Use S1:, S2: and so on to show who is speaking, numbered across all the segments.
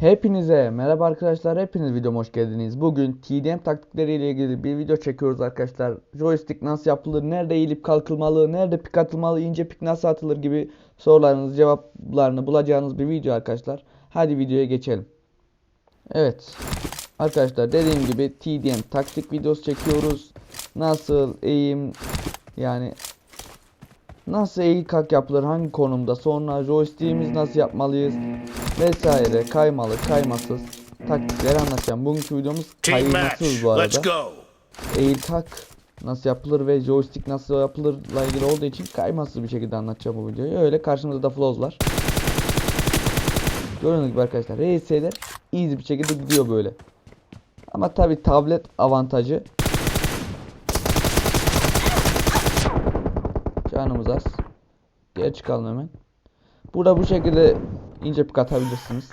S1: Hepinize merhaba arkadaşlar. Hepiniz videoma hoş geldiniz. Bugün TDM taktikleri ile ilgili bir video çekiyoruz arkadaşlar. Joystick nasıl yapılır, nerede eğilip kalkılmalı, nerede pik atılmalı, ince pik nasıl atılır gibi sorularınız cevaplarını bulacağınız bir video arkadaşlar. Hadi videoya geçelim. Evet. Arkadaşlar dediğim gibi TDM taktik videosu çekiyoruz. Nasıl eğim yani Nasıl eğil kalk yapılır hangi konumda sonra joystick'imiz nasıl yapmalıyız vesaire kaymalı kaymasız taktikleri anlatacağım. Bugünkü videomuz kaymasız bu arada. Eğil kalk nasıl yapılır ve joystick nasıl yapılırla ilgili olduğu için kaymasız bir şekilde anlatacağım bu videoyu. Öyle karşımızda da flows var. Gördüğünüz gibi arkadaşlar RS'ler easy bir şekilde gidiyor böyle. Ama tabi tablet avantajı Canımız az. Geri çıkalım hemen. Burada bu şekilde ince pik atabilirsiniz.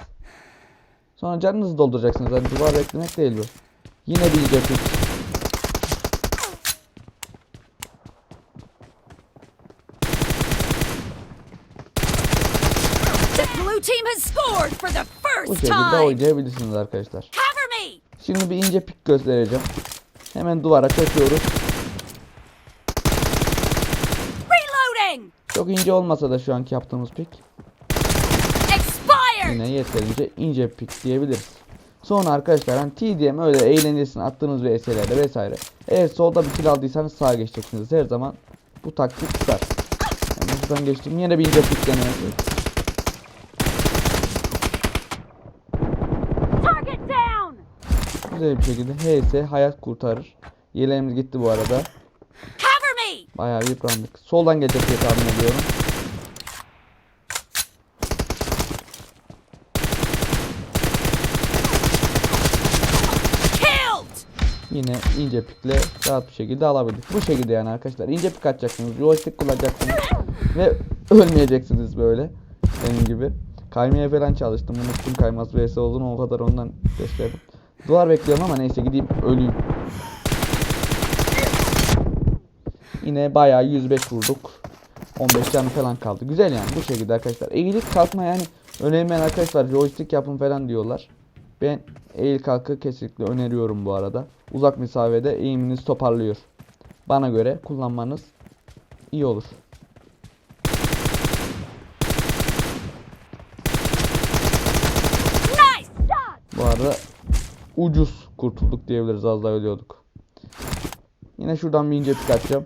S1: Sonra canınızı dolduracaksınız. Hani duvar beklemek değil bu. Yine bir ince pik. Bu şekilde oynayabilirsiniz arkadaşlar. Şimdi bir ince pik göstereceğim. Hemen duvara çekiyoruz.
S2: Reloading.
S1: Çok ince olmasa da şu anki yaptığımız pik. Yine yeterince ince pik diyebiliriz. Sonra arkadaşlar hani TDM öyle eğlencesine attığınız VS'lerde vesaire. Eğer solda bir kill aldıysanız sağa geçeceksiniz. Her zaman bu taktik tutar. Hemen şuradan geçtim. Yine bir ince pik
S2: down.
S1: Güzel bir şekilde HS hayat kurtarır. Yeleğimiz gitti bu arada. Bayağı bir yıprandık. Soldan gelecek diye tahmin ediyorum. Yine ince pikle rahat bir şekilde alabildik. Bu şekilde yani arkadaşlar. ince pik atacaksınız. Joystick kullanacaksınız. ve ölmeyeceksiniz böyle. Benim gibi. Kaymaya falan çalıştım. Unuttum kaymaz vs olduğunu o kadar ondan gösterdim. Duvar bekliyorum ama neyse gideyim öleyim. Yine bayağı 105 vurduk. 15 canı falan kaldı. Güzel yani bu şekilde arkadaşlar. Eğilik kalkma yani önemli arkadaşlar joystick yapın falan diyorlar. Ben eğil kalkı kesinlikle öneriyorum bu arada. Uzak mesafede eğiminiz toparlıyor. Bana göre kullanmanız iyi olur. Bu arada ucuz kurtulduk diyebiliriz az daha ölüyorduk. Yine şuradan bir ince pik atacağım.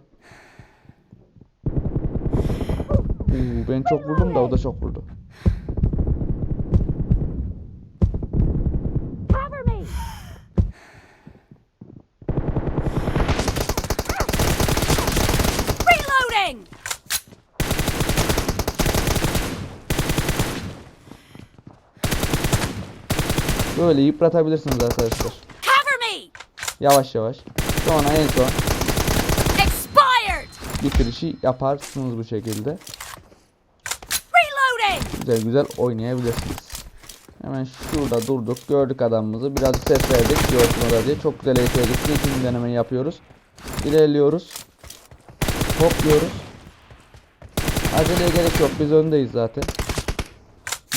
S1: Oo, ben çok vurdum da o da çok vurdu.
S2: Cover me. Reloading.
S1: Böyle yıpratabilirsiniz arkadaşlar.
S2: Cover me.
S1: Yavaş yavaş. Sonra en son
S2: Expired.
S1: bitirişi yaparsınız bu şekilde. Güzel güzel oynayabilirsiniz. Hemen şurada durduk. Gördük adamımızı. Biraz ses verdik. Gördüm diye. Çok güzel eğitmedik. İkinci denemeyi yapıyoruz. İlerliyoruz. Hopluyoruz. Aceleye gerek yok. Biz öndeyiz zaten.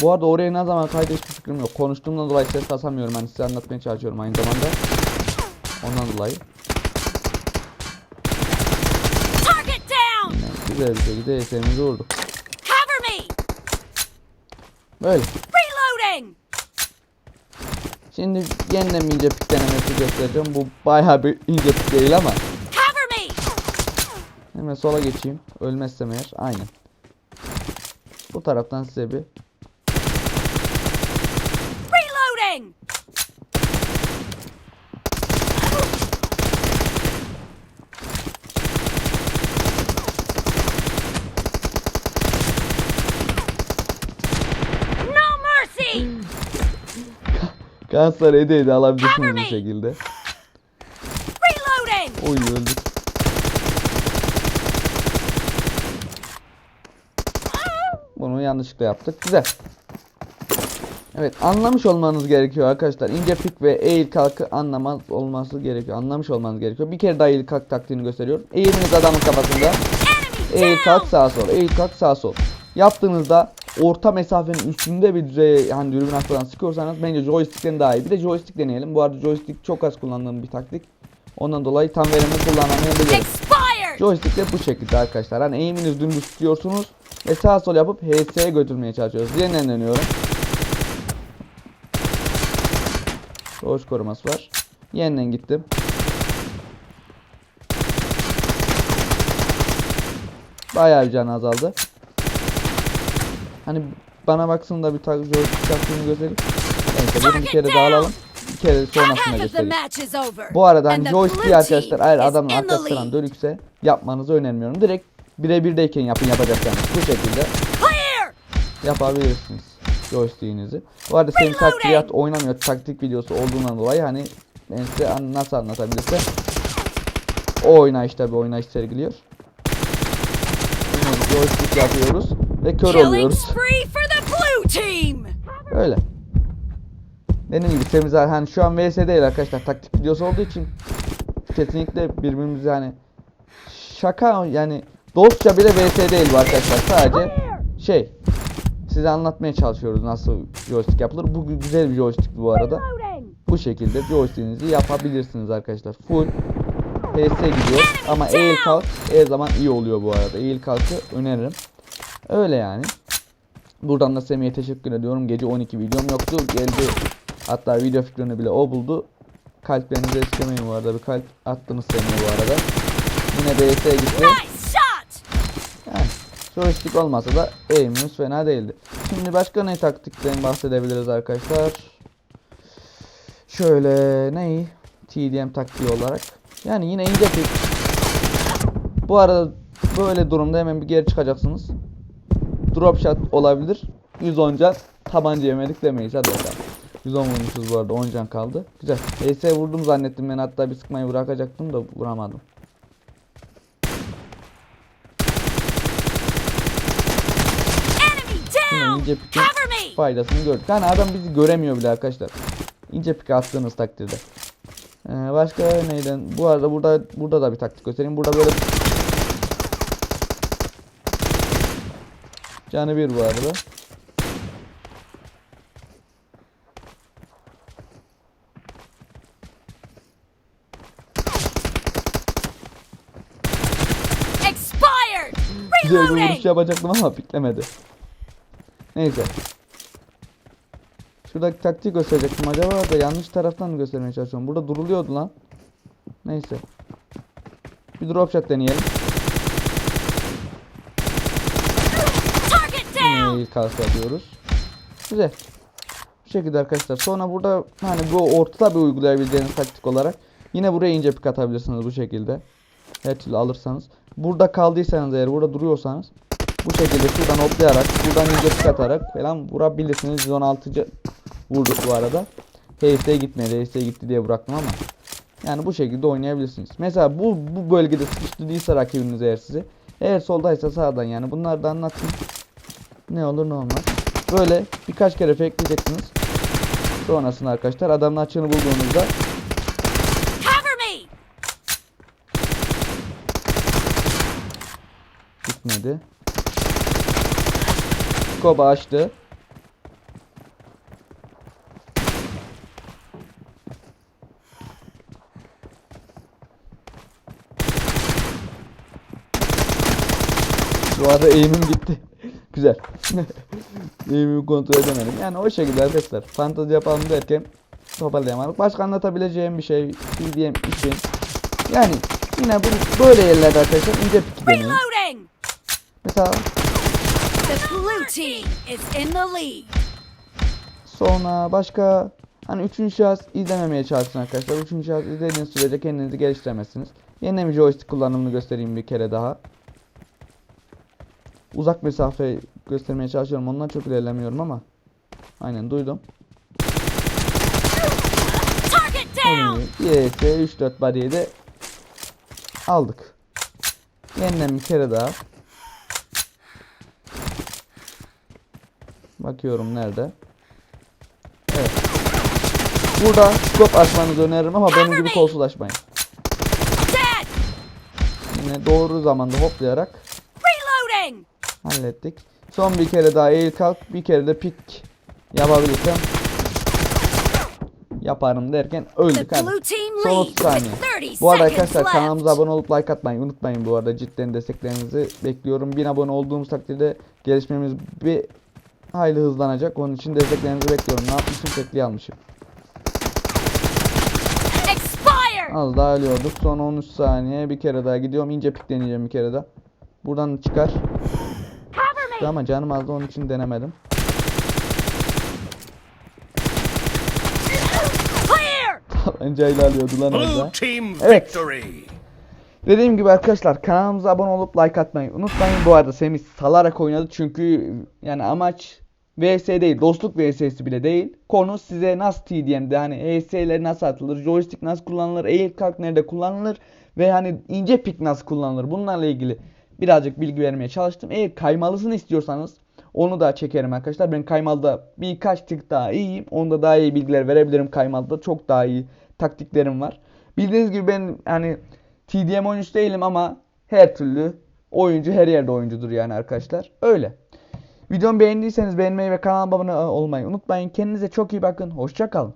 S1: Bu arada oraya ne zaman kaydı hiçbir fikrim yok. Konuştuğumdan dolayı ses kasamıyorum. Hani size anlatmaya çalışıyorum aynı zamanda. Ondan dolayı. Güzel bir şekilde ESM'imizi vurduk. Böyle.
S2: Reloading.
S1: Şimdi yeniden ince pik denemesi göstereceğim. Bu bayağı bir ince pik değil ama.
S2: Cover me.
S1: Hemen sola geçeyim. Ölmezsem eğer. Aynen. Bu taraftan size bir Kanslar ede ede alabilirsiniz bu şekilde. Oy öldük. Bunu yanlışlıkla yaptık. Güzel. Evet anlamış olmanız gerekiyor arkadaşlar. İnce pik ve eğil kalkı anlamaz olması gerekiyor. Anlamış olmanız gerekiyor. Bir kere daha eğil kalk taktiğini gösteriyorum. Eğiliniz adamın kafasında. Eğil kalk sağa sol. Eğil kalk sağa sol. Yaptığınızda orta mesafenin üstünde bir düzeye hani dürbün atmadan sıkıyorsanız bence joystick'ten daha iyi. Bir de joystick deneyelim. Bu arada joystick çok az kullandığım bir taktik. Ondan dolayı tam verimli kullanamayabilirim.
S2: Expired!
S1: Joystick de bu şekilde arkadaşlar. Hani eğiminiz dümdüz tutuyorsunuz ve sağ sol yapıp HS'ye götürmeye çalışıyoruz. Yeniden dönüyorum. Doğuş koruması var. Yeniden gittim. Bayağı bir can azaldı. Hani bana baksın da bir tak taktiğini göstereyim. Neyse bunu bir kere daha alalım. Bir kere sonrasında
S2: of the
S1: göstereyim. Bu arada hani joystick arkadaşlar eğer adamın arkasından dönükse yapmanızı önermiyorum. Direkt birebirdeyken yapın yapacaklarınız bu şekilde yapabilirsiniz joystick'inizi. Bu arada senin takliyat oynamıyor taktik videosu olduğundan dolayı hani ben size nasıl anlatabilirsem o oynayışta bir oynayış sergiliyor. Joystick yapıyoruz ve kör oluyoruz.
S2: spree for the blue team!
S1: Öyle. Dediğim gibi temiz hani şu an vs değil arkadaşlar taktik videosu olduğu için kesinlikle birbirimizi hani şaka yani dostça bile vs değil bu arkadaşlar sadece şey size anlatmaya çalışıyoruz nasıl joystick yapılır. Bu gü- güzel bir joystick bu arada. Bu şekilde joystick'inizi yapabilirsiniz arkadaşlar. Full PS gidiyor ama eğil kalk her zaman iyi oluyor bu arada. Eğil kalkı öneririm. Öyle yani. Buradan da Semih'e teşekkür ediyorum. Gece 12 videom yoktu. Geldi. Hatta video fikrini bile o buldu. Kalplerinizi eskimeyin bu arada. Bir kalp attınız Semih'e bu arada. Yine BS'ye gitti. Yani joystick olmasa da aim'imiz fena değildi. Şimdi başka ne taktikten bahsedebiliriz arkadaşlar? Şöyle neyi? TDM taktiği olarak. Yani yine ince pik. Bu arada böyle durumda hemen bir geri çıkacaksınız. Drop shot olabilir. 110 can tabanca yemedik demeyiz hadi bakalım. 110 vurmuşuz bu arada 10 can kaldı. Güzel. ES vurdum zannettim ben hatta bir sıkmayı bırakacaktım da vuramadım.
S2: Down!
S1: ince
S2: me!
S1: faydasını gördük. Yani adam bizi göremiyor bile arkadaşlar. İnce pik attığınız takdirde. Ee, başka neyden? Bu arada burada burada da bir taktik göstereyim. Burada böyle Canı bir bu arada. Güzel bir vuruş yapacaktım ama piklemedi. Neyse. Şuradaki taktiği gösterecektim acaba da yanlış taraftan mı göstermeye çalışıyorum. Burada duruluyordu lan. Neyse. Bir drop shot deneyelim. Kalk yapıyoruz. Güzel. Bu şekilde arkadaşlar. Sonra burada hani bu ortada bir uygulayabileceğiniz taktik olarak yine buraya ince pik atabilirsiniz bu şekilde. Her türlü alırsanız. Burada kaldıysanız eğer burada duruyorsanız bu şekilde şuradan hoplayarak buradan ince pik atarak falan vurabilirsiniz. 116 ca- vurduk bu arada. HS gitmedi. HS gitti diye bıraktım ama. Yani bu şekilde oynayabilirsiniz. Mesela bu bu bölgede sıkıştı değilse rakibiniz eğer sizi. Eğer soldaysa sağdan yani bunları da anlatayım. Ne olur ne olmaz. Böyle birkaç kere fakeleyeceksiniz. Sonrasında arkadaşlar adamın açığını bulduğunuzda gitmedi. Koba açtı. Bu arada eğimim gitti. Güzel. Eğimimi kontrol edemedim. Yani o şekilde arkadaşlar. Fantezi yapalım derken toparlayamadık. Başka anlatabileceğim bir şey diyeyim için. Yani yine bu böyle yerlerde arkadaşlar ince piki deneyin. Mesela
S2: The blue team is in the lead.
S1: Sonra başka hani üçüncü şahıs izlememeye çalışın arkadaşlar. Üçüncü şahıs izlediğiniz sürece kendinizi geliştiremezsiniz. Yeniden bir joystick kullanımını göstereyim bir kere daha. Uzak mesafe göstermeye çalışıyorum. Ondan çok ilerlemiyorum ama. Aynen duydum. YS 3-4 bariye de aldık. Yeniden bir kere daha. Bakıyorum nerede. Evet. Burada scope açmanızı öneririm ama benim gibi kolsuz açmayın.
S2: Dead!
S1: Yine doğru zamanda hoplayarak! Hallettik. Son bir kere daha eğil kalk. Bir kere de pik yapabilirsem yaparım derken öldük Son 30
S2: leads
S1: saniye.
S2: with 30
S1: Bu arada arkadaşlar kanalımıza abone olup like atmayı unutmayın bu arada cidden desteklerinizi bekliyorum. 1000 abone olduğumuz takdirde gelişmemiz bir hayli hızlanacak. Onun için desteklerinizi bekliyorum. Ne yapmışım? Tekliği almışım. Az daha ölüyorduk. Son 13 saniye. Bir kere daha gidiyorum. İnce pik deneyeceğim bir kere daha. Buradan çıkar.
S2: Me.
S1: Ama canım azdı onun için denemedim. Tabancayla alıyordu lan orada. Evet. Dediğim gibi arkadaşlar kanalımıza abone olup like atmayı unutmayın. Bu arada Semih salarak oynadı çünkü yani amaç VS değil, dostluk VS'si bile değil. Konu size nasıl TDM'de hani ES'ler nasıl atılır, joystick nasıl kullanılır, eğil kalk nerede kullanılır ve hani ince pik nasıl kullanılır bunlarla ilgili birazcık bilgi vermeye çalıştım. Eğer kaymalısını istiyorsanız onu da çekerim arkadaşlar. Ben kaymalda birkaç tık daha iyiyim. Onda daha iyi bilgiler verebilirim kaymalda. Çok daha iyi taktiklerim var. Bildiğiniz gibi ben hani TDM oyuncusu değilim ama her türlü oyuncu her yerde oyuncudur yani arkadaşlar. Öyle. Videomu beğendiyseniz beğenmeyi ve kanalıma abone olmayı unutmayın. Kendinize çok iyi bakın. Hoşça kalın.